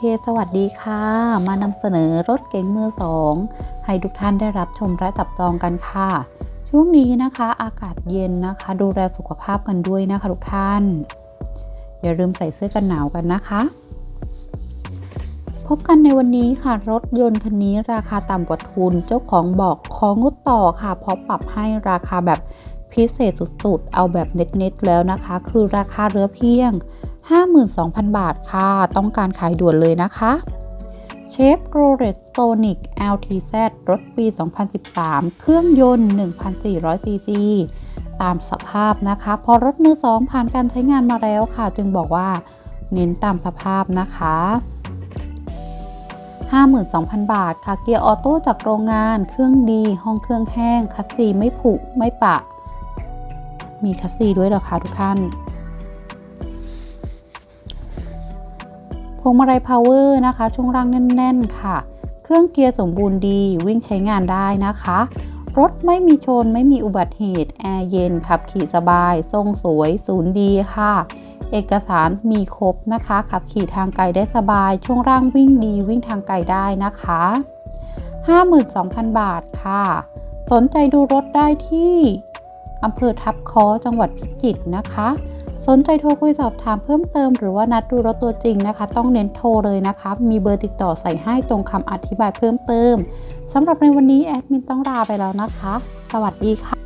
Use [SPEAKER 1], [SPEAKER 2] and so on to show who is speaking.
[SPEAKER 1] เคสวัสดีค่ะ มานำเสนอรถเก๋งมือสองให้ทุกท่านได้รับชมและจับจองกันค่ะ ช่วงนี้นะคะอากาศเย็นนะคะ ดูแลสุขภาพกันด้วยนะคะทุกท่าน อย่าลืมใส่เสื้อกันหนาวกันนะคะ พบกันในวันนี้ค่ะ รถยนต์คันนี้ราคาต่ำกว่าทุน เจ้าของบอกของดต่อค่ะ เพราะปรับให้ราคาแบบพิเศษสุดๆ เอาแบบเน็ตๆแล้วนะคะ คือราคาเรือเพียง 52,000 บาทค่ะ ต้องการขายด่วนเลยนะคะเชฟโรเลตโ o นิก LTZ รถปี 2013 เครื่องยนต์ 1,400 ซีซี ตามสภาพนะคะ พอรถมือสองผ่านการใช้งานมาแล้วค่ะ จึงบอกว่าเน้นตามสภาพนะคะ 52,000 บาทค่ะ เกียร์ออโต้จากโรงงาน เครื่องดี ห้องเครื่องแห้ง คัสซีไม่ผุไม่ปะ มีคัสซีด้วยเหรอคะทุกท่าน วงมาลัยพาวเวอร์นะคะ ช่วงล่างแน่น ๆ ค่ะ เครื่องเกียร์สมบูรณ์ดีวิ่งใช้งานได้นะคะ รถไม่มีชนไม่มีอุบัติเหตุ แอร์เย็น ขับขี่สบาย ทรงสวยศูนย์ดีค่ะ เอกสารมีครบนะคะ ขับขี่ทางไกลได้สบาย ช่วงล่างวิ่งดีวิ่งทางไกลได้นะคะ 52,000 บาทค่ะ สนใจดูรถได้ที่อำเภอทับค้อจังหวัดพิจิตรนะคะ สนใจโทรคุยสอบถามเพิ่มเติมหรือว่านัดดูรถตัวจริงนะคะ ต้องเน้นโทรเลยนะคะ มีเบอร์ติดต่อใส่ให้ตรงคำอธิบายเพิ่มเติมสำหรับในวันนี้แอดมินต้องลาไปแล้วนะคะ สวัสดีค่ะ